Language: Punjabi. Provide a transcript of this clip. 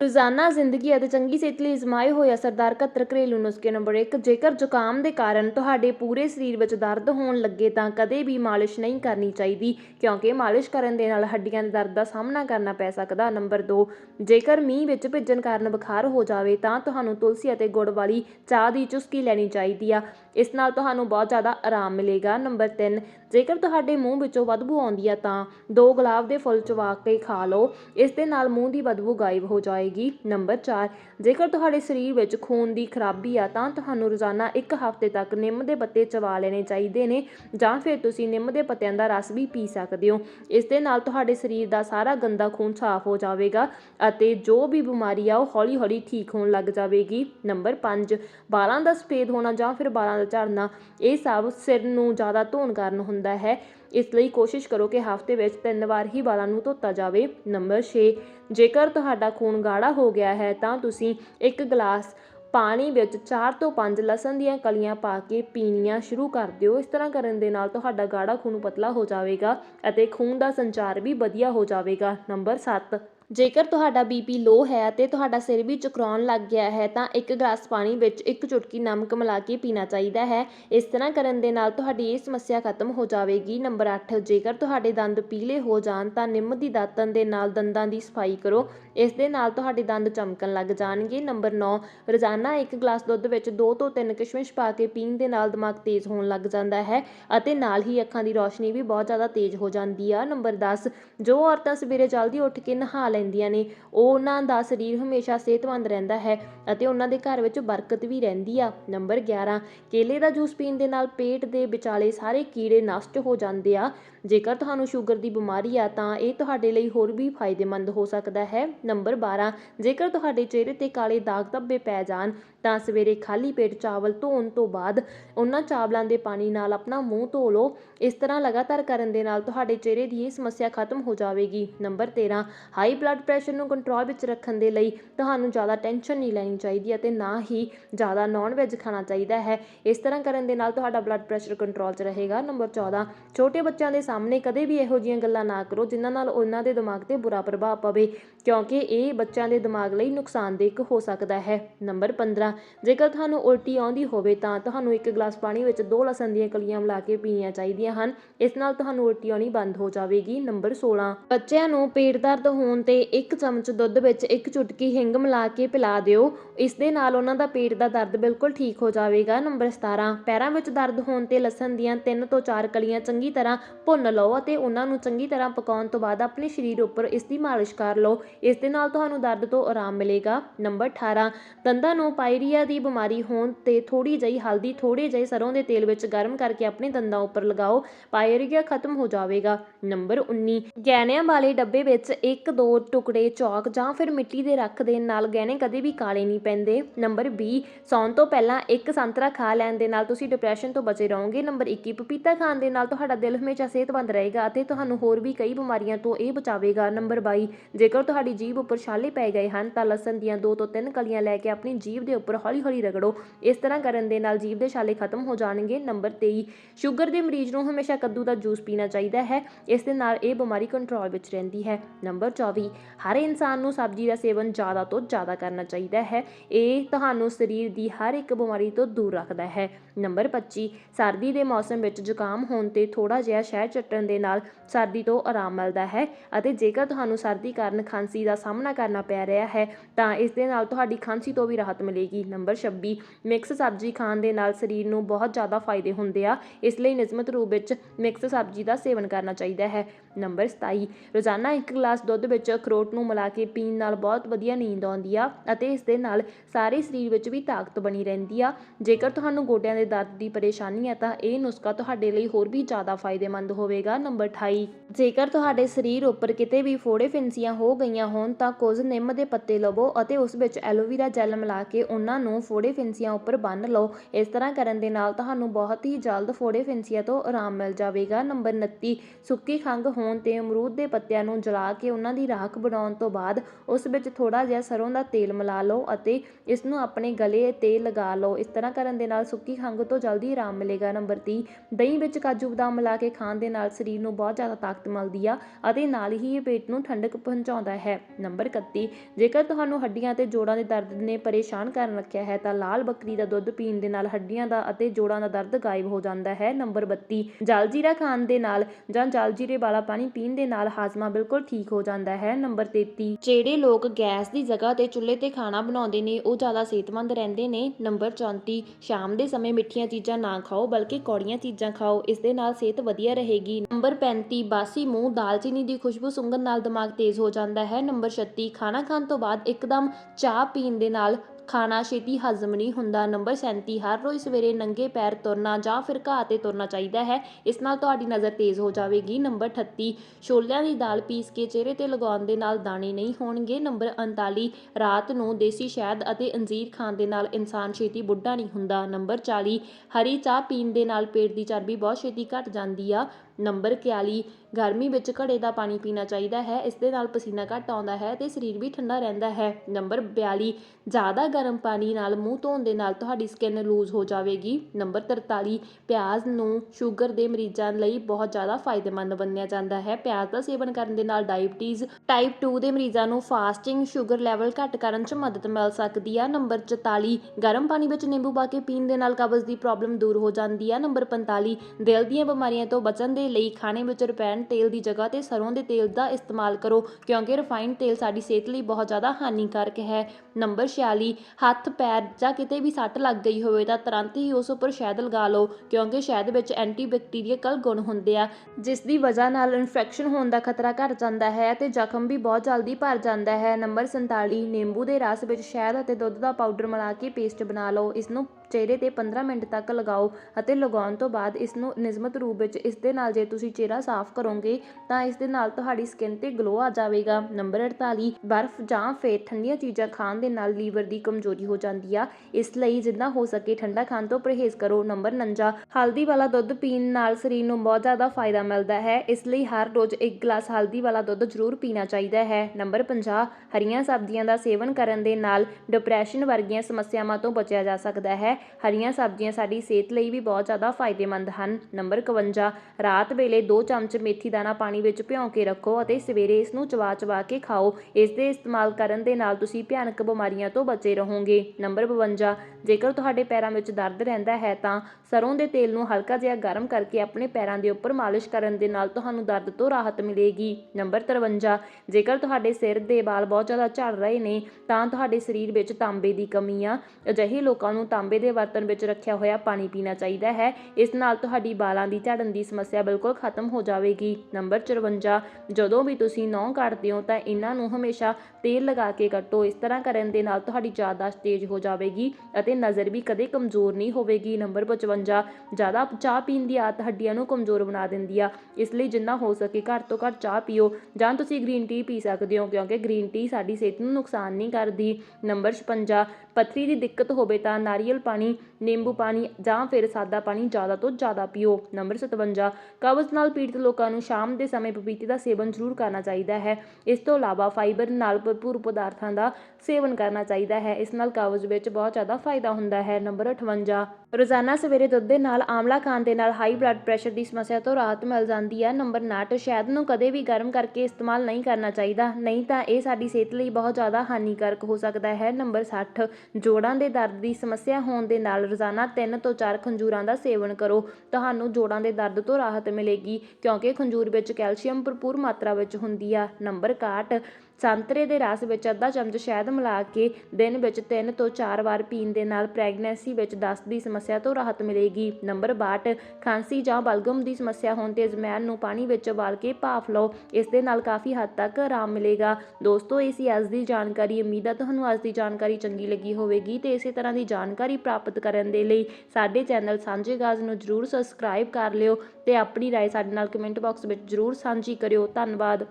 ਰੋਜ਼ਾਨਾ ਜ਼ਿੰਦਗੀ ਅਤੇ ਚੰਗੀ ਸਿਹਤ ਲਈ ਅਜ਼ਮਾਏ ਹੋਏ ਅਸਰਦਾਰ 71 ਘਰੇਲੂ ਨੁਸਖੇ ਨੰਬਰ 1 ਜੇਕਰ ਜ਼ੁਕਾਮ ਦੇ ਕਾਰਨ ਤੁਹਾਡੇ ਪੂਰੇ ਸਰੀਰ ਵਿੱਚ ਦਰਦ ਹੋਣ ਲੱਗੇ ਤਾਂ ਕਦੇ ਵੀ ਮਾਲਿਸ਼ ਨਹੀਂ ਕਰਨੀ ਚਾਹੀਦੀ, ਕਿਉਂਕਿ ਮਾਲਿਸ਼ ਕਰਨ ਦੇ ਨਾਲ ਹੱਡੀਆਂ ਦੇ ਦਰਦ ਦਾ ਸਾਹਮਣਾ ਕਰਨਾ ਪੈ ਸਕਦਾ। ਨੰਬਰ 2 ਜੇਕਰ ਮੀਂਹ ਵਿੱਚ ਭਿੱਜਣ ਕਾਰਨ ਬੁਖਾਰ ਹੋ ਜਾਵੇ ਤਾਂ ਤੁਹਾਨੂੰ ਤੁਲਸੀ ਅਤੇ ਗੁੜ ਵਾਲੀ ਚਾਹ ਦੀ ਚੁਸਕੀ ਲੈਣੀ ਚਾਹੀਦੀ ਆ। ਇਸ ਨਾਲ ਤੁਹਾਨੂੰ ਬਹੁਤ ਜ਼ਿਆਦਾ ਆਰਾਮ ਮਿਲੇਗਾ। ਨੰਬਰ 3 ਜੇਕਰ ਤੁਹਾਡੇ ਮੂੰਹ ਵਿੱਚੋਂ ਬਦਬੂ ਆਉਂਦੀ ਆ ਤਾਂ ਦੋ ਗੁਲਾਬ ਦੇ ਫੁੱਲ ਚਵਾ ਕੇ ਖਾ ਲਓ। ਇਸ ਦੇ ਨਾਲ ਮੂੰਹ ਦੀ ਬਦਬੂ ਗਾਇਬ ਹੋ ਜਾਏਗੀ। ਨੰਬਰ 4 ਜੇਕਰ ਤੁਹਾਡੇ ਸਰੀਰ ਵਿੱਚ ਖੂਨ ਦੀ ਖਰਾਬੀ ਆ, ਤਾਂ ਤੁਹਾਨੂੰ ਰੋਜ਼ਾਨਾ ਇੱਕ ਹਫ਼ਤੇ ਤੱਕ ਨਿੰਮ ਦੇ ਪੱਤੇ ਚਬਾ ਲੈਣੇ ਚਾਹੀਦੇ ਨੇ, ਜਾਂ ਫਿਰ ਤੁਸੀਂ ਨਿੰਮ ਦੇ ਪੱਤਿਆਂ ਦਾ ਰਸ ਵੀ ਪੀ ਸਕਦੇ ਹੋ। ਇਸ ਦੇ ਨਾਲ ਤੁਹਾਡੇ ਸਰੀਰ ਦਾ ਸਾਰਾ ਗੰਦਾ ਖੂਨ ਸਾਫ਼ ਹੋ ਜਾਵੇਗਾ ਅਤੇ ਜੋ ਵੀ ਬਿਮਾਰੀ ਆ, ਉਹ ਹੌਲੀ-ਹੌਲੀ ਠੀਕ ਹੋਣ ਲੱਗ ਜਾਵੇਗੀ। ਨੰਬਰ 5 ਵਾਲਾਂ ਦਾ ਸਫੇਦ ਹੋਣਾ ਜਾਂ ਫਿਰ ਵਾਲਾਂ ਦਾ ਝੜਨਾ, ਇਹ ਸਭ ਸਿਰ ਨੂੰ ਜ਼ਿਆਦਾ ਧੋਣ ਕਾਰਨ ਹੁੰਦਾ ਹੈ। ਇਸ ਲਈ ਕੋਸ਼ਿਸ਼ ਕਰੋ ਕਿ ਹਫ਼ਤੇ ਵਿੱਚ ਤਿੰਨ ਵਾਰ ਹੀ ਵਾਲਾਂ ਨੂੰ ਧੋਤਾ ਜਾਵੇ। ਨੰਬਰ 6 ਜੇਕਰ ਤੁਹਾਡਾ ਖੂਨ ਗਾੜਾ ਹੋ ਗਿਆ ਹੈ, ਤਾਂ ਤੁਸੀਂ ਇੱਕ ਗਲਾਸ ਪਾਣੀ ਵਿੱਚ 4 ਤੋਂ 5 ਲਸਣ ਦੀਆਂ ਕਲੀਆਂ ਪਾ ਕੇ ਪੀਣੀਆਂ ਸ਼ੁਰੂ ਕਰ ਦਿਓ। ਇਸ ਤਰ੍ਹਾਂ ਕਰਨ ਦੇ ਨਾਲ ਤੁਹਾਡਾ ਗਾੜਾ ਖੂਨ ਪਤਲਾ ਹੋ ਜਾਵੇਗਾ ਅਤੇ ਖੂਨ ਦਾ ਸੰਚਾਰ ਵੀ ਵਧੀਆ ਹੋ ਜਾਵੇਗਾ। ਨੰਬਰ 7 ਜੇਕਰ ਤੁਹਾਡਾ ਬੀਪੀ ਲੋ ਹੈ ਅਤੇ ਤੁਹਾਡਾ ਸਿਰ ਵੀ ਚਕਰਾਉਣ ਲੱਗ ਗਿਆ ਹੈ, ਤਾਂ ਇੱਕ ਗਲਾਸ ਪਾਣੀ ਵਿੱਚ ਇੱਕ ਚੁਟਕੀ ਨਮਕ ਮਿਲਾ ਕੇ ਪੀਣਾ ਚਾਹੀਦਾ ਹੈ। ਇਸ ਤਰ੍ਹਾਂ ਕਰਨ ਦੇ ਨਾਲ ਤੁਹਾਡੀ ਇਹ ਸਮੱਸਿਆ ਖਤਮ ਹੋ ਜਾਵੇਗੀ। ਨੰਬਰ 8 ਜੇਕਰ ਤੁਹਾਡੇ ਦੰਦ ਪੀਲੇ ਹੋ ਜਾਣ, ਤਾਂ ਨਿੰਮ ਦੀ ਦਾਤਨ ਦੇ ਨਾਲ ਦੰਦਾਂ ਦੀ ਸਫ਼ਾਈ ਕਰੋ। ਇਸ ਦੇ ਨਾਲ ਤੁਹਾਡੇ ਦੰਦ ਚਮਕਣ ਲੱਗ ਜਾਣਗੇ। ਨੰਬਰ 9 ਰੋਜ਼ਾਨਾ ਇੱਕ ਗਲਾਸ ਦੁੱਧ ਵਿੱਚ 2 ਤੋਂ 3 ਕਿਸ਼ਮਿਸ਼ ਪਾ ਕੇ ਪੀਣ ਦੇ ਨਾਲ ਦਿਮਾਗ ਤੇਜ਼ ਹੋਣ ਲੱਗ ਜਾਂਦਾ ਹੈ ਅਤੇ ਨਾਲ ਹੀ ਅੱਖਾਂ ਦੀ ਰੌਸ਼ਨੀ ਵੀ ਬਹੁਤ ਜ਼ਿਆਦਾ ਤੇਜ਼ ਹੋ ਜਾਂਦੀ ਆ। ਨੰਬਰ 10 ਜੋ ਔਰਤਾਂ ਸਵੇਰੇ ਜਲਦੀ ਉੱਠ ਕੇ ਨਹਾ ਲੈਂਦੀਆਂ ਨੇ। ਉਹ ਉਹਨਾਂ ਦਾ ਸਰੀਰ ਹਮੇਸ਼ਾ ਸਿਹਤਮੰਦ ਰਹਿੰਦਾ ਹੈ ਅਤੇ ਉਹਨਾਂ ਦੇ ਘਰ ਵਿੱਚ ਬਰਕਤ ਵੀ ਰਹਿੰਦੀ ਆ। ਨੰਬਰ 11 ਕੇਲੇ ਦਾ ਜੂਸ ਪੀਣ ਦੇ ਨਾਲ ਪੇਟ ਦੇ ਵਿਚਾਲੇ ਸਾਰੇ ਕੀੜੇ ਨਸ਼ਟ ਹੋ ਜਾਂਦੇ ਆ। ਜੇਕਰ ਤੁਹਾਨੂੰ ਸ਼ੂਗਰ ਦੀ ਬਿਮਾਰੀ ਆ, ਤਾਂ ਇਹ ਤੁਹਾਡੇ ਲਈ ਹੋਰ ਵੀ ਫਾਇਦੇਮੰਦ ਹੋ ਸਕਦਾ ਹੈ। ਨੰਬਰ 12 ਜੇਕਰ ਤੁਹਾਡੇ ਚਿਹਰੇ ਤੇ ਕਾਲੇ ਦਾਗ ਧੱਬੇ ਪੈ ਜਾਣ, ਤਾਂ ਸਵੇਰੇ ਖਾਲੀ ਪੇਟ ਚਾਵਲ ਧੋਣ ਤੋਂ ਬਾਅਦ ਉਹਨਾਂ ਚਾਵਲਾਂ ਦੇ ਪਾਣੀ ਨਾਲ ਆਪਣਾ ਮੂੰਹ ਧੋ ਲਓ। ਇਸ ਤਰ੍ਹਾਂ ਲਗਾਤਾਰ ਕਰਨ ਦੇ ਨਾਲ ਤੁਹਾਡੇ ਚਿਹਰੇ ਦੀ ਇਹ ਸਮੱਸਿਆ ਖਤਮ ਹੋ ਜਾਵੇਗੀ। ਨੰਬਰ 13 ਹਾਈ ਬਲੱਡ ਪ੍ਰੈਸ਼ਰ ਨੂੰ ਕੰਟਰੋਲ ਵਿੱਚ ਰੱਖਣ ਦੇ ਲਈ ਤੁਹਾਨੂੰ ਜ਼ਿਆਦਾ ਟੈਨਸ਼ਨ ਨਹੀਂ ਲੈਣੀ ਚਾਹੀਦੀ ਅਤੇ ਨਾ ਹੀ ਜ਼ਿਆਦਾ ਨਾਨ ਵੈਜ ਖਾਣਾ ਚਾਹੀਦਾ ਹੈ। ਇਸ ਤਰ੍ਹਾਂ ਕਰਨ ਦੇ ਨਾਲ ਤੁਹਾਡਾ ਬਲੱਡ ਪ੍ਰੈਸ਼ਰ ਕੰਟਰੋਲ 'ਚ ਰਹੇਗਾ। ਨੰਬਰ 14 ਛੋਟੇ ਬੱਚਿਆਂ ਦੇ ਸਾਹਮਣੇ ਕਦੇ ਵੀ ਇਹੋ ਜਿਹੀਆਂ ਗੱਲਾਂ ਨਾ ਕਰੋ, ਜਿਨ੍ਹਾਂ ਨਾਲ ਉਹਨਾਂ ਦੇ ਦਿਮਾਗ ਤੇ ਬੁਰਾ ਪ੍ਰਭਾਵ ਪਵੇ, ਕਿਉਂਕਿ ਇਹ ਬੱਚਿਆਂ ਦੇ ਦਿਮਾਗ ਲਈ ਨੁਕਸਾਨਦੇਹ ਹੋ ਸਕਦਾ ਹੈ। ਨੰਬਰ 15 ਜੇਕਰ ਤੁਹਾਨੂੰ ਉਲਟੀ ਆਉਂਦੀ ਹੋਵੇ ਤਾਂ ਤੁਹਾਨੂੰ ਇੱਕ ਗਲਾਸ ਪਾਣੀ ਵਿੱਚ ਦੋ ਲਸਣ ਦੀਆਂ ਕਲੀਆਂ ਮਿਲਾ ਕੇ ਪੀਣੀਆਂ ਚਾਹੀਦੀਆਂ ਹਨ। ਇਸ ਨਾਲ ਤੁਹਾਨੂੰ ਉਲਟੀ ਆਉਣੀ ਬੰਦ ਹੋ ਜਾਵੇਗੀ। ਨੰਬਰ 16 ਬੱਚਿਆਂ ਨੂੰ ਪੇਟ ਦਰਦ ਹੋਣ ਤੇ ਇੱਕ ਚਮਚ ਦੁੱਧ ਵਿੱਚ ਇੱਕ ਚੁਟਕੀ ਹਿੰਗ ਮਿਲਾ ਕੇ ਪਿਲਾ ਦਿਓ। ਇਸ ਦੇ ਨਾਲ ਉਹਨਾਂ ਦਾ ਪੇਟ ਦਾ ਦਰਦ ਬਿਲਕੁਲ ਠੀਕ ਹੋ ਜਾਵੇਗਾ। ਨੰਬਰ 17 ਪੈਰਾਂ ਵਿੱਚ ਦਰਦ ਹੋਣ ਤੇ ਲਸਣ ਦੀਆਂ 3 ਤੋਂ 4 ਕਲੀਆਂ ਚੰਗੀ ਤਰ੍ਹਾਂ ਭੁੰਨ ਲਓ ਅਤੇ ਉਹਨਾਂ ਨੂੰ ਚੰਗੀ ਤਰ੍ਹਾਂ ਪਕਾਉਣ ਤੋਂ ਬਾਅਦ ਆਪਣੇ ਸਰੀਰ ਉੱਪਰ ਇਸ ਦੀ ਮਾਲਿਸ਼ ਕਰ ਲਓ। ਇਸ ਦੇ ਨਾਲ ਤੁਹਾਨੂੰ ਦਰਦ ਤੋਂ ਆਰਾਮ ਮਿਲੇਗਾ। ਨੰਬਰ 18 ਦੰਦਾਂ ਨੂੰ ਪਾਇਰੀਆ ਦੀ ਬਿਮਾਰੀ ਹੋਣ ਤੇ ਥੋੜੀ ਜਿਹੀ ਹਲਦੀ ਥੋੜੇ ਜਿਹੇ ਸਰੋਂ ਦੇ ਤੇਲ ਵਿੱਚ ਗਰਮ ਕਰਕੇ ਆਪਣੇ ਦੰਦਾਂ ਉੱਪਰ ਲਗਾਓ। ਪਾਇਰੀਆ ਖਤਮ ਹੋ ਜਾਵੇਗਾ। ਨੰਬਰ 19 ਗਹਿਣਿਆਂ ਵਾਲੇ ਡੱਬੇ ਵਿੱਚ ਇੱਕ, ਦੋ ਟੁਕੜੇ ਚੌਕ ਜਾਂ ਫਿਰ ਮਿੱਟੀ ਦੇ ਰੱਖ ਦੇਣ ਨਾਲ ਗਹਿਣੇ ਕਦੇ ਵੀ ਕਾਲੇ ਨਹੀਂ ਪੈਂਦੇ। ਨੰਬਰ 20 ਸੌਣ ਤੋਂ ਪਹਿਲਾਂ ਇੱਕ ਸੰਤਰਾ ਖਾ ਲੈਣ ਦੇ ਨਾਲ ਤੁਸੀਂ ਡਿਪਰੈਸ਼ਨ ਤੋਂ ਬਚੇ ਰਹੋਗੇ। ਨੰਬਰ 21 ਪਪੀਤਾ ਖਾਣ ਦੇ ਨਾਲ ਤੁਹਾਡਾ ਦਿਲ ਹਮੇਸ਼ਾ ਸਿਹਤਮੰਦ ਰਹੇਗਾ ਅਤੇ ਤੁਹਾਨੂੰ ਹੋਰ ਵੀ ਕਈ ਬਿਮਾਰੀਆਂ ਤੋਂ ਇਹ ਬਚਾਵੇਗਾ। ਨੰਬਰ 22 ਜੇਕਰ ਤੁਹਾਡੀ ਜੀਭ ਉੱਪਰ ਛਾਲੇ ਪੈ ਗਏ ਹਨ ਤਾਂ ਲਸਣ ਦੀਆਂ ਦੋ ਤੋਂ ਤਿੰਨ ਕਲੀਆਂ ਲੈ ਕੇ ਆਪਣੀ ਜੀਭ ਦੇ ਉੱਪਰ ਹੌਲੀ-ਹੌਲੀ ਰਗੜੋ। ਇਸ ਤਰ੍ਹਾਂ ਕਰਨ ਦੇ ਨਾਲ ਜੀਭ ਦੇ ਛਾਲੇ ਖਤਮ ਹੋ ਜਾਣਗੇ। ਨੰਬਰ 23 ਸ਼ੂਗਰ ਦੇ ਮਰੀਜ਼ ਨੂੰ ਹਮੇਸ਼ਾ ਕੱਦੂ ਦਾ ਜੂਸ ਪੀਣਾ ਚਾਹੀਦਾ ਹੈ। ਇਸ ਦੇ ਨਾਲ ਇਹ ਬਿਮਾਰੀ ਕੰਟਰੋਲ ਵਿੱਚ ਰਹਿੰਦੀ ਹੈ। ਨੰਬਰ 24 ਹਰ ਇਨਸਾਨ ਨੂੰ ਸਬਜ਼ੀ ਦਾ ਸੇਵਨ ਜ਼ਿਆਦਾ ਤੋਂ ਜ਼ਿਆਦਾ ਕਰਨਾ ਚਾਹੀਦਾ ਹੈ। ਇਹ ਤੁਹਾਨੂੰ ਸਰੀਰ ਦੀ ਹਰ ਇੱਕ ਬਿਮਾਰੀ ਤੋਂ ਦੂਰ ਰੱਖਦਾ ਹੈ। ਨੰਬਰ 25 ਸਰਦੀ ਦੇ ਮੌਸਮ ਵਿੱਚ ਜ਼ੁਕਾਮ ਹੋਣ ਤੇ ਥੋੜਾ ਜਿਹਾ ਸ਼ਹਿਦ ਚੱਟਣ ਦੇ ਨਾਲ ਸਰਦੀ ਤੋਂ ਆਰਾਮ ਮਿਲਦਾ ਹੈ ਅਤੇ ਜੇਕਰ ਤੁਹਾਨੂੰ ਸਰਦੀ ਕਾਰਨ ਖਾਂਸੀ ਦਾ ਸਾਹਮਣਾ ਕਰਨਾ ਪੈ ਰਿਹਾ ਹੈ, ਤਾਂ ਇਸ ਦੇ ਨਾਲ ਤੁਹਾਡੀ ਖਾਂਸੀ ਤੋਂ ਵੀ ਰਾਹਤ ਮਿਲੇਗੀ। ਨੰਬਰ 26 ਮਿਕਸ ਸਬਜ਼ੀ ਖਾਣ ਦੇ ਨਾਲ ਸਰੀਰ ਨੂੰ ਬਹੁਤ ਜ਼ਿਆਦਾ ਫਾਇਦੇ ਹੁੰਦੇ ਆ, ਇਸ ਲਈ ਨਿਯਮਤ ਰੂਪ ਵਿੱਚ ਮਿਕਸ ਸਬਜ਼ੀ ਦਾ ਸੇਵਨ ਕਰਨਾ ਚਾਹੀਦਾ ਹੈ। ਨੰਬਰ 27 ਰੋਜ਼ਾਨਾ ਇੱਕ ਗਲਾਸ ਦੁੱਧ ਵਿੱਚ ਅਖਰੋਟ ਨੂੰ ਮਿਲਾ ਕੇ ਪੀਣ ਨਾਲ ਬਹੁਤ ਵਧੀਆ ਨੀਂਦ ਆਉਂਦੀ ਆ ਅਤੇ ਇਸ ਦੇ ਨਾਲ ਸਾਰੇ ਸਰੀਰ ਵਿੱਚ ਵੀ ਤਾਕਤ ਬਣੀ ਰਹਿੰਦੀ ਆ। ਜੇਕਰ ਤੁਹਾਨੂੰ ਗੋਡਿਆਂ ਦੇ ਦਰਦ ਦੀ ਪਰੇਸ਼ਾਨੀ ਹੈ ਤਾਂ ਇਹ ਨੁਸਖਾ ਤੁਹਾਡੇ ਲਈ ਹੋਰ ਵੀ ਜ਼ਿਆਦਾ ਫਾਇਦੇਮੰਦ ਹੋਵੇਗਾ। ਨੰਬਰ 28 ਜੇਕਰ ਤੁਹਾਡੇ ਸਰੀਰ ਉੱਪਰ ਕਿਤੇ ਵੀ ਫੋੜੇ ਫਿੰਸੀਆਂ ਹੋ ਗਈਆਂ ਹੋਣ ਤਾਂ ਕੁਝ ਨਿੰਮ ਦੇ ਪੱਤੇ ਲਵੋ ਅਤੇ ਉਸ ਵਿੱਚ ਐਲੋਵੀਰਾ ਜੈਲ ਮਿਲਾ ਕੇ ਉਹਨਾਂ ਨੂੰ ਫੋੜੇ ਫਿੰਸੀਆਂ ਉੱਪਰ ਬੰਨ੍ਹ ਲਓ। ਇਸ ਤਰ੍ਹਾਂ ਕਰਨ ਦੇ ਨਾਲ ਤੁਹਾਨੂੰ ਬਹੁਤ ਹੀ ਜਲਦ ਫੋੜੇ ਫਿੰਸੀਆਂ ਤੋਂ ਆਰਾਮ ਮਿਲ ਜਾਵੇਗਾ। ਨੰਬਰ 29 ਸੁੱਕੀ ਸੁੱਕੀ ਖੰਘ ਹੋਣ ਤੇ ਅਮਰੂਦ ਦੇ ਪੱਤਿਆਂ ਨੂੰ ਜਲਾ ਕੇ ਉਹਨਾਂ ਦੀ ਰਾਖ ਬਣਾਉਣ ਤੋਂ ਬਾਅਦ ਉਸ ਵਿੱਚ ਥੋੜ੍ਹਾ ਜਿਹਾ ਸਰ੍ਹੋਂ ਦਾ ਤੇਲ ਮਿਲਾ ਲਓ ਅਤੇ ਇਸ ਨੂੰ ਆਪਣੇ ਗਲੇ ਤੇ ਲਗਾ ਲਓ। ਇਸ ਤਰ੍ਹਾਂ ਕਰਨ ਦੇ ਨਾਲ ਸੁੱਕੀ ਖੰਘ ਤੋਂ ਜਲਦੀ ਆਰਾਮ ਮਿਲੇਗਾ। ਨੰਬਰ ਤੀਹ, ਦਹੀਂ ਵਿੱਚ ਕਾਜੂ ਬਦਾਮ ਮਿਲਾ ਕੇ ਖਾਣ ਦੇ ਨਾਲ ਸਰੀਰ ਨੂੰ ਬਹੁਤ ਜ਼ਿਆਦਾ ਤਾਕਤ ਮਿਲਦੀ ਆ ਅਤੇ ਨਾਲ ਹੀ ਇਹ ਪੇਟ ਨੂੰ ਠੰਡਕ ਪਹੁੰਚਾਉਂਦਾ ਹੈ। ਨੰਬਰ 31 ਜੇਕਰ ਤੁਹਾਨੂੰ ਹੱਡੀਆਂ ਤੇ ਜੋੜਾਂ ਦੇ ਦਰਦ ਨੇ ਪਰੇਸ਼ਾਨ ਕਰਨ ਰੱਖਿਆ ਹੈ ਤਾਂ ਲਾਲ ਬੱਕਰੀ ਦਾ ਦੁੱਧ ਪੀਣ ਦੇ ਨਾਲ ਹੱਡੀਆਂ ਦਾ ਅਤੇ ਜੋੜਾਂ ਦਾ ਦਰਦ ਗਾਇਬ ਹੋ ਜਾਂਦਾ ਹੈ। ਨੰਬਰ 32 ਜਲਜੀਰਾ ਖਾਣ ਦੇ ਨਾਲ ਜਾਂ ਜਲ ਜਲਜੀਰੇ ਵਾਲਾ ਪਾਣੀ ਪੀਣ ਦੇ ਨਾਲ ਹਾਜ਼ਮਾ ਬਿਲਕੁਲ ਠੀਕ ਹੋ ਜਾਂਦਾ ਹੈ। ਨੰਬਰ 33 ਜਿਹੜੇ ਲੋਕ ਗੈਸ ਦੀ ਜਗ੍ਹਾ ਤੇ ਚੁੱਲ੍ਹੇ ਤੇ ਖਾਣਾ ਬਣਾਉਂਦੇ ਨੇ, ਉਹ ਜ਼ਿਆਦਾ ਸਿਹਤਮੰਦ ਰਹਿੰਦੇ ਨੇ। ਨੰਬਰ 34 ਸ਼ਾਮ ਦੇ ਸਮੇਂ ਮਿੱਠੀਆਂ ਚੀਜ਼ਾਂ ਨਾ ਖਾਓ, ਬਲਕਿ ਕੌੜੀਆਂ ਚੀਜ਼ਾਂ ਖਾਓ। ਇਸ ਦੇ ਨਾਲ ਸਿਹਤ ਵਧੀਆ ਰਹੇਗੀ। ਨੰਬਰ 35 ਬਾਸੀ ਮੂੰਹ ਦਾਲਚੀਨੀ ਦੀ ਖੁਸ਼ਬੂ ਸੁੰਘਣ ਨਾਲ ਦਿਮਾਗ ਤੇਜ਼ ਹੋ ਜਾਂਦਾ ਹੈ। ਨੰਬਰ 36 ਖਾਣਾ ਖਾਣ ਤੋਂ ਬਾਅਦ ਇੱਕਦਮ ਚਾਹ ਪੀਣ ਦੇ ਨਾਲ ਖਾਣਾ ਛੇਤੀ ਹਜ਼ਮ ਨਹੀਂ ਹੁੰਦਾ। ਨੰਬਰ 37 ਹਰ ਰੋਜ਼ ਸਵੇਰੇ ਨੰਗੇ ਪੈਰ ਤੁਰਨਾ ਜਾਂ ਫਿਰ ਘਾਹ ਤੇ ਤੁਰਨਾ ਚਾਹੀਦਾ ਹੈ। ਇਸ ਨਾਲ ਤੁਹਾਡੀ ਨਜ਼ਰ ਤੇਜ਼ ਹੋ ਜਾਵੇਗੀ। ਨੰਬਰ 38 ਛੋਲਿਆਂ ਦੀ ਦਾਲ ਪੀਸ ਕੇ ਚਿਹਰੇ ਤੇ ਲਗਾਉਣ ਦੇ ਨਾਲ ਦਾਣੇ ਨਹੀਂ ਹੋਣਗੇ। ਨੰਬਰ 39 ਰਾਤ ਨੂੰ ਦੇਸੀ ਸ਼ਹਿਦ ਅਤੇ ਅੰਜੀਰ ਖਾਣ ਦੇ ਨਾਲ ਇਨਸਾਨ ਛੇਤੀ ਬੁੱਢਾ ਨਹੀਂ ਹੁੰਦਾ। ਨੰਬਰ 40 ਹਰੀ ਚਾਹ ਪੀਣ ਦੇ ਨਾਲ ਪੇਟ ਦੀ ਚਰਬੀ ਬਹੁਤ ਛੇਤੀ ਘਟ ਜਾਂਦੀ ਆ। ਨੰਬਰ 41 ਗਰਮੀ ਵਿੱਚ ਘੜੇ ਦਾ ਪਾਣੀ ਪੀਣਾ ਚਾਹੀਦਾ ਹੈ, ਇਸ ਦੇ ਨਾਲ ਪਸੀਨਾ ਘੱਟ ਆਉਂਦਾ ਹੈ ਅਤੇ ਸਰੀਰ ਵੀ ਠੰਡਾ ਰਹਿੰਦਾ ਹੈ। ਨੰਬਰ 42 ਜ਼ਿਆਦਾ ਗਰਮ ਪਾਣੀ ਨਾਲ ਮੂੰਹ ਧੋਣ ਦੇ ਨਾਲ ਤੁਹਾਡੀ ਸਕਿਨ ਲੂਜ਼ ਹੋ ਜਾਵੇਗੀ। ਨੰਬਰ 43 ਪਿਆਜ਼ ਨੂੰ ਸ਼ੂਗਰ ਦੇ ਮਰੀਜ਼ਾਂ ਲਈ ਬਹੁਤ ਜ਼ਿਆਦਾ ਫਾਇਦੇਮੰਦ ਮੰਨਿਆ ਜਾਂਦਾ ਹੈ। ਪਿਆਜ਼ ਦਾ ਸੇਵਨ ਕਰਨ ਦੇ ਨਾਲ ਡਾਇਬਟੀਜ਼ ਟਾਈਪ 2 ਦੇ ਮਰੀਜ਼ਾਂ ਨੂੰ ਫਾਸਟਿੰਗ ਸ਼ੂਗਰ ਲੈਵਲ ਘੱਟ ਕਰਨ 'ਚ ਮਦਦ ਮਿਲ ਸਕਦੀ ਆ। ਨੰਬਰ 44 ਗਰਮ ਪਾਣੀ ਵਿੱਚ ਨਿੰਬੂ ਪਾ ਕੇ ਪੀਣ ਦੇ ਨਾਲ ਕਬਜ਼ ਦੀ ਪ੍ਰੋਬਲਮ ਦੂਰ ਹੋ ਜਾਂਦੀ ਆ। ਨੰਬਰ 45 ਦਿਲ ਦੀਆਂ ਬਿਮਾਰੀਆਂ ਤੋਂ ਬਚਣ ਦੇ ਲਈ ਖਾਣੇ ਵਿੱਚ ਰਿਫਾਈਨਡ ਤੇਲ ਦੀ ਜਗ੍ਹਾ ਤੇ ਸਰੋਂ ਦੇ ਤੇਲ ਦਾ ਇਸਤੇਮਾਲ ਕਰੋ, ਕਿਉਂਕਿ ਰਿਫਾਈਨਡ ਤੇਲ ਸਾਡੀ ਸਿਹਤ ਲਈ ਬਹੁਤ ਜ਼ਿਆਦਾ ਹਾਨੀਕਾਰਕ ਹੈ। ਨੰਬਰ 46 ਹੱਥ, ਪੈਰ ਜਾਂ ਕਿਤੇ ਵੀ ਸੱਟ ਲੱਗ ਗਈ ਹੋਵੇ ਤਾਂ ਤੁਰੰਤ ਹੀ ਉਸ ਉੱਪਰ ਸ਼ਹਿਦ ਲਗਾ ਲਓ, ਕਿਉਂਕਿ ਸ਼ਹਿਦ ਵਿੱਚ ਐਂਟੀਬੈਕਟੀਰੀਅਲ ਗੁਣ ਹੁੰਦੇ ਆ, ਜਿਸ ਦੀ ਵਜ੍ਹਾ ਨਾਲ ਇਨਫੈਕਸ਼ਨ ਹੋਣ ਦਾ ਖਤਰਾ ਘਟ ਜਾਂਦਾ ਹੈ ਤੇ ਜ਼ਖਮ ਵੀ ਬਹੁਤ ਜਲਦੀ ਭਰ ਜਾਂਦਾ ਹੈ। ਨੰਬਰ 47 ਨਿੰਬੂ ਦੇ ਰਸ ਵਿੱਚ ਸ਼ਹਿਦ ਅਤੇ ਦੁੱਧ ਦਾ ਪਾਊਡਰ ਮਿਲਾ ਕੇ ਪੇਸਟ ਬਣਾ ਲਓ ਇਸ ਨੂੰ ਚਿਹਰੇ ਤੇ 15 ਮਿੰਟ ਤੱਕ ਲਗਾਓ ਅਤੇ ਲਗਾਉਣ ਤੋਂ ਬਾਅਦ ਇਸ ਨੂੰ ਨਿਯਮਿਤ ਰੂਪ ਵਿੱਚ ਇਸ ਦੇ ਨਾਲ ਜੇ ਤੁਸੀਂ ਚਿਹਰਾ ਸਾਫ਼ ਕਰੋਗੇ, ਤਾਂ ਇਸ ਦੇ ਨਾਲ ਤੁਹਾਡੀ ਸਕਿਨ ਤੇ ਗਲੋ ਆ ਜਾਵੇਗਾ। ਨੰਬਰ 48 ਬਰਫ਼ ਜਾਂ ਫਿਰ ਠੰਡੀਆਂ ਚੀਜ਼ਾਂ ਖਾਣ ਦੇ ਨਾਲ ਲੀਵਰ ਦੀ ਕਮਜ਼ੋਰੀ ਹੋ ਜਾਂਦੀ ਆ। ਇਸ ਲਈ ਜਿੰਨਾ ਹੋ ਸਕੇ ਠੰਡਾ ਖਾਣ ਤੋਂ ਪਰਹੇਜ਼ ਕਰੋ। ਨੰਬਰ 49 ਹਲਦੀ ਵਾਲਾ ਦੁੱਧ ਪੀਣ ਨਾਲ ਸਰੀਰ ਨੂੰ ਬਹੁਤ ਜ਼ਿਆਦਾ ਫਾਇਦਾ ਮਿਲਦਾ ਹੈ। ਇਸ ਲਈ ਹਰ ਰੋਜ਼ ਇੱਕ ਗਲਾਸ ਹਲਦੀ ਵਾਲਾ ਦੁੱਧ ਜ਼ਰੂਰ ਪੀਣਾ ਚਾਹੀਦਾ ਹੈ। ਨੰਬਰ 50 ਹਰੀਆਂ ਸਬਜ਼ੀਆਂ ਦਾ ਸੇਵਨ ਕਰਨ ਦੇ ਨਾਲ ਡਿਪਰੈਸ਼ਨ ਵਰਗੀਆਂ ਸਮੱਸਿਆਵਾਂ ਤੋਂ ਬਚਿਆ ਜਾ ਸਕਦਾ ਹੈ। ਹਰੀਆਂ ਸਬਜ਼ੀਆਂ ਸਾਡੀ ਸਿਹਤ ਲਈ ਵੀ ਬਹੁਤ ਜ਼ਿਆਦਾ ਫਾਇਦੇਮੰਦ ਹਨ। ਨੰਬਰ 51 ਰਾਤ ਰਾਤ ਵੇਲੇ 2 ਚਮਚ ਮੇਥੀ ਦਾਣਾ ਪਾਣੀ ਵਿੱਚ ਭਿਓ ਕੇ ਰੱਖੋ ਅਤੇ ਸਵੇਰੇ ਇਸ ਨੂੰ ਚਬਾ ਚਬਾ ਕੇ ਖਾਓ। ਇਸ ਦੇ ਇਸਤੇਮਾਲ ਕਰਨ ਦੇ ਨਾਲ ਤੁਸੀਂ ਭਿਆਨਕ ਬਿਮਾਰੀਆਂ ਤੋਂ ਬਚੇ ਰਹੋਗੇ। ਨੰਬਰ 52 ਜੇਕਰ ਤੁਹਾਡੇ ਪੈਰਾਂ ਵਿੱਚ ਦਰਦ ਰਹਿੰਦਾ ਹੈ ਤਾਂ ਸਰੋਂ ਦੇ ਤੇਲ ਨੂੰ ਹਲਕਾ ਜਿਹਾ ਗਰਮ ਕਰਕੇ ਆਪਣੇ ਪੈਰਾਂ ਦੇ ਉੱਪਰ ਮਾਲਿਸ਼ ਕਰਨ ਦੇ ਨਾਲ ਤੁਹਾਨੂੰ ਦਰਦ ਤੋਂ ਰਾਹਤ ਮਿਲੇਗੀ। ਨੰਬਰ 53 ਜੇਕਰ ਤੁਹਾਡੇ ਸਿਰ ਦੇ ਵਾਲ ਬਹੁਤ ਜ਼ਿਆਦਾ ਝੜ ਰਹੇ ਨੇ ਤਾਂ ਤੁਹਾਡੇ ਸਰੀਰ ਵਿੱਚ ਤਾਂਬੇ ਦੀ ਕਮੀ ਆ। ਅਜਿਹੇ ਲੋਕਾਂ ਨੂੰ ਤਾਂਬੇ ਦੇ ਬਰਤਨ ਵਿੱਚ ਰੱਖਿਆ ਹੋਇਆ ਪਾਣੀ ਪੀਣਾ ਚਾਹੀਦਾ ਹੈ। ਇਸ ਨਾਲ ਤੁਹਾਡੀ ਵਾਲਾਂ ਦੀ ਝੜਨ ਦੀ ਸਮੱਸਿਆ ਬਿਲਕੁਲ ਖਤਮ ਹੋ ਜਾਵੇਗੀ। ਨੰਬਰ 54 ਜਦੋਂ ਵੀ ਤੁਸੀਂ ਨਹੁੰ ਕੱਟਦੇ ਹੋ ਤਾਂ ਇਹਨਾਂ ਨੂੰ ਹਮੇਸ਼ਾ ਤੇਲ ਲਗਾ ਕੇ ਕੱਟੋ। ਇਸ ਤਰ੍ਹਾਂ ਕਰਨ ਦੇ ਨਾਲ ਤੁਹਾਡੀ ਯਾਦਾਸ਼ਤ ਤੇਜ਼ ਹੋ ਜਾਵੇਗੀ ਅਤੇ ਨਜ਼ਰ ਵੀ ਕਦੇ ਕਮਜ਼ੋਰ ਨਹੀਂ ਹੋਵੇਗੀ। ਨੰਬਰ 55 ਜ਼ਿਆਦਾ ਚਾਹ ਪੀਣ ਦੀ ਆਦਤ ਹੱਡੀਆਂ ਨੂੰ ਕਮਜ਼ੋਰ ਬਣਾ ਦਿੰਦੀ ਆ। ਇਸ ਲਈ ਜਿੰਨਾ ਹੋ ਸਕੇ ਘੱਟ ਤੋਂ ਘੱਟ ਚਾਹ ਪੀਓ ਜਾਂ ਤੁਸੀਂ ਗ੍ਰੀਨ ਟੀ ਪੀ ਸਕਦੇ ਹੋ, ਕਿਉਂਕਿ ਗ੍ਰੀਨ ਟੀ ਸਾਡੀ ਸਿਹਤ ਨੂੰ ਨੁਕਸਾਨ ਨਹੀਂ ਕਰਦੀ। ਨੰਬਰ 56 ਪੱਥਰੀ ਦੀ ਦਿੱਕਤ ਹੋਵੇ ਤਾਂ ਨਾਰੀਅਲ ਪਾਣੀ, ਨਿੰਬੂ ਪਾਣੀ ਜਾਂ ਫਿਰ ਸਾਦਾ ਪਾਣੀ ਜ਼ਿਆਦਾ ਤੋਂ ਜ਼ਿਆਦਾ ਪੀਓ। ਨੰਬਰ 57 ਕਬਜ਼ ਨਾਲ ਪੀੜਤ ਲੋਕਾਂ ਨੂੰ ਸ਼ਾਮ ਦੇ ਸਮੇਂ ਪਪੀਤੇ ਦਾ ਸੇਵਨ ਜ਼ਰੂਰ ਕਰਨਾ ਚਾਹੀਦਾ ਹੈ। ਇਸ ਤੋਂ ਇਲਾਵਾ ਫਾਈਬਰ ਨਾਲ ਭਰਪੂਰ ਪਦਾਰਥਾਂ ਦਾ ਸੇਵਨ ਕਰਨਾ ਚਾਹੀਦਾ ਹੈ। ਇਸ ਨਾਲ ਕਬਜ਼ ਵਿੱਚ ਬਹੁਤ ਜ਼ਿਆਦਾ ਫਾਇਦਾ ਹੁੰਦਾ ਹੈ। ਨੰਬਰ 58 ਰੋਜ਼ਾਨਾ ਸਵੇਰੇ ਦੁੱਧ ਦੇ ਨਾਲ ਆਮਲਾ ਖਾਣ ਦੇ ਨਾਲ ਹਾਈ ਬਲੱਡ ਪ੍ਰੈਸ਼ਰ ਦੀ ਸਮੱਸਿਆ ਤੋਂ ਰਾਹਤ ਮਿਲ ਜਾਂਦੀ ਹੈ। ਨੰਬਰ 59 ਸ਼ਹਿਦ ਨੂੰ ਕਦੇ ਵੀ ਗਰਮ ਕਰਕੇ ਇਸਤੇਮਾਲ ਨਹੀਂ ਕਰਨਾ ਚਾਹੀਦਾ। ਨਹੀਂ ਤਾਂ ਇਹ ਸਾਡੀ ਸਿਹਤ ਲਈ ਬਹੁਤ ਜ਼ਿਆਦਾ ਹਾਨੀਕਾਰਕ ਹੋ ਸਕਦਾ ਹੈ। ਨੰਬਰ 60 ਜੋੜਾਂ ਦੇ ਦਰਦ ਦੀ ਸਮੱਸਿਆ ਹੋਣ ਦੇ ਨਾਲ ਰੋਜ਼ਾਨਾ 3 ਤੋਂ 4 ਖੰਜੂਰਾਂ ਦਾ ਸੇਵਨ ਕਰੋ। ਤੁਹਾਨੂੰ ਜੋੜਾਂ ਦੇ ਦਰਦ ਤੋਂ ਰਾਹਤ ਮਿਲੇਗੀ, ਕਿਉਂਕਿ ਖੰਜੂਰ ਵਿੱਚ ਕੈਲਸ਼ੀਅਮ ਭਰਪੂਰ ਮਾਤਰਾ ਵਿੱਚ ਹੁੰਦੀ ਆ। ਨੰਬਰ 61 ਸੰਤਰੇ ਦੇ ਰਸ ਵਿੱਚ ਅੱਧਾ ਚਮਚ ਸ਼ਹਿਦ ਮਿਲਾ ਕੇ ਦਿਨ ਵਿੱਚ 3 ਤੋਂ 4 ਵਾਰ ਪੀਣ ਦੇ ਨਾਲ ਪ੍ਰੈਗਨੈਂਸੀ ਵਿੱਚ ਦਸਤ ਦੀ ਸਮੱਸਿਆ ਤੋਂ ਰਾਹਤ ਮਿਲੇਗੀ ਨੰਬਰ 62 ਖਾਂਸੀ ਜਾਂ ਬਲਗਮ ਦੀ ਸਮੱਸਿਆ ਹੋਣ ਤੇ ਅਜਮੈਨ ਨੂੰ ਪਾਣੀ ਵਿੱਚ ਉਬਾਲ ਕੇ ਭਾਫ ਲਓ ਇਸ ਦੇ ਨਾਲ ਕਾਫੀ ਹੱਦ ਤੱਕ ਆਰਾਮ ਮਿਲੇਗਾ ਦੋਸਤੋ ਇਹ ਸੀ ਅੱਜ ਦੀ ਜਾਣਕਾਰੀ ਉਮੀਦ ਹੈ ਤੁਹਾਨੂੰ ਅੱਜ ਦੀ ਜਾਣਕਾਰੀ ਚੰਗੀ ਲੱਗੀ ਹੋਵੇਗੀ ਤੇ ਇਸੇ ਤਰ੍ਹਾਂ ਦੀ ਜਾਣਕਾਰੀ ਪ੍ਰਾਪਤ ਕਰਨ ਦੇ ਲਈ ਸਾਡੇ ਚੈਨਲ ਸਾਂਝੇ ਗਾਜ਼ ਨੂੰ ਜਰੂਰ ਸਬਸਕ੍ਰਾਈਬ ਕਰ ਲਿਓ ਤੇ ਆਪਣੀ رائے ਸਾਡੇ ਨਾਲ ਕਮੈਂਟ ਬਾਕਸ ਵਿੱਚ ਜਰੂਰ ਸਾਂਝੀ ਕਰਿਓ ਧੰਨਵਾਦ